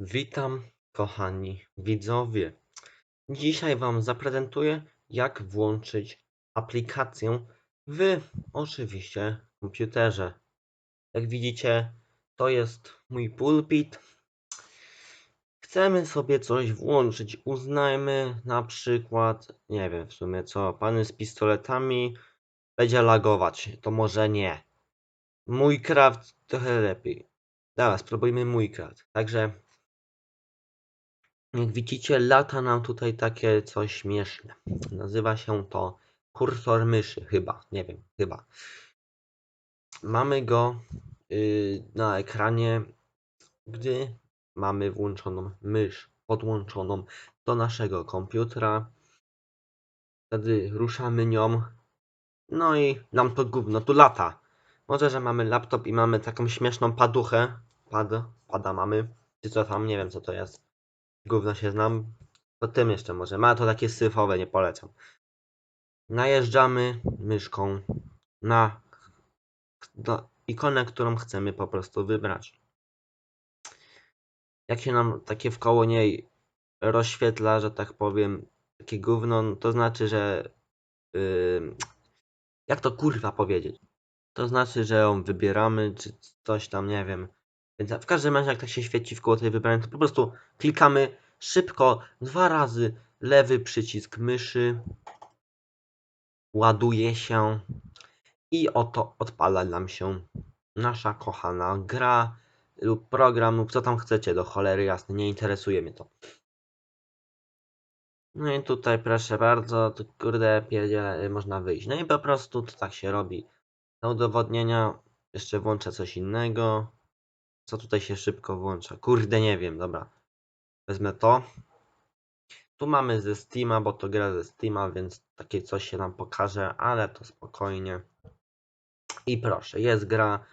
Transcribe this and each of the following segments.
Witam, kochani widzowie. Dzisiaj Wam zaprezentuję, jak włączyć aplikację w oczywiście komputerze. Jak widzicie, to jest mój pulpit. Chcemy sobie coś włączyć. Uznajmy na przykład, nie wiem w sumie co, pany z pistoletami będzie lagować. To może nie. Mój craft trochę lepiej. Dobra, spróbujmy mój craft. Także jak widzicie, lata nam tutaj takie coś śmieszne. Nazywa się to kursor myszy, chyba, nie wiem, chyba. Mamy go yy, na ekranie, gdy mamy włączoną mysz podłączoną do naszego komputera. Wtedy ruszamy nią, no i nam to gówno tu lata. Może, że mamy laptop i mamy taką śmieszną paduchę. Pad, pada mamy. Czy co tam, nie wiem co to jest. Gówno się znam. To tym jeszcze może. Ma to takie syfowe, nie polecam. Najeżdżamy myszką na, na ikonę, którą chcemy po prostu wybrać. Jak się nam takie w koło niej rozświetla, że tak powiem, takie gówno, no to znaczy, że yy, jak to kurwa powiedzieć? To znaczy, że ją wybieramy, czy coś tam, nie wiem. Więc w każdym razie, jak tak się świeci w koło tej wybranej, to po prostu klikamy szybko dwa razy lewy przycisk myszy. Ładuje się i oto odpala nam się nasza kochana gra lub program lub co tam chcecie do cholery jasne, nie interesuje mnie to. No i tutaj proszę bardzo, tu kurde pierdziele, można wyjść. No i po prostu to tak się robi. Na udowodnienia jeszcze włączę coś innego. Co tutaj się szybko włącza? Kurde, nie wiem, dobra. Wezmę to. Tu mamy ze Steama, bo to gra ze Steama, więc takie coś się nam pokaże, ale to spokojnie. I proszę, jest gra.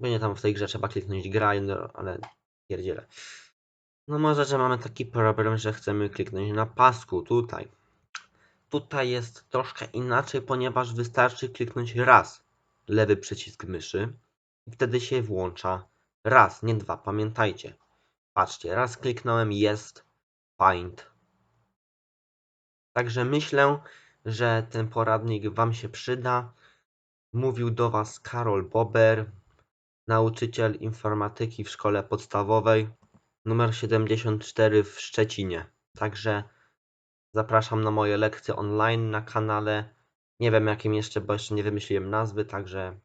Będzie tam w tej grze trzeba kliknąć no, ale pierdziele. No może, że mamy taki problem, że chcemy kliknąć na pasku tutaj. Tutaj jest troszkę inaczej, ponieważ wystarczy kliknąć raz lewy przycisk myszy i wtedy się włącza raz, nie dwa, pamiętajcie. Patrzcie, raz kliknąłem jest find. Także myślę, że ten poradnik Wam się przyda. Mówił do Was Karol Bober, nauczyciel informatyki w szkole podstawowej numer 74 w Szczecinie. Także zapraszam na moje lekcje online na kanale. Nie wiem jakim jeszcze, bo jeszcze nie wymyśliłem nazwy, także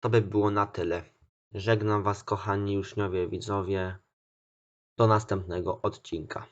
to by było na tyle. Żegnam Was kochani uczniowie, widzowie. Do następnego odcinka.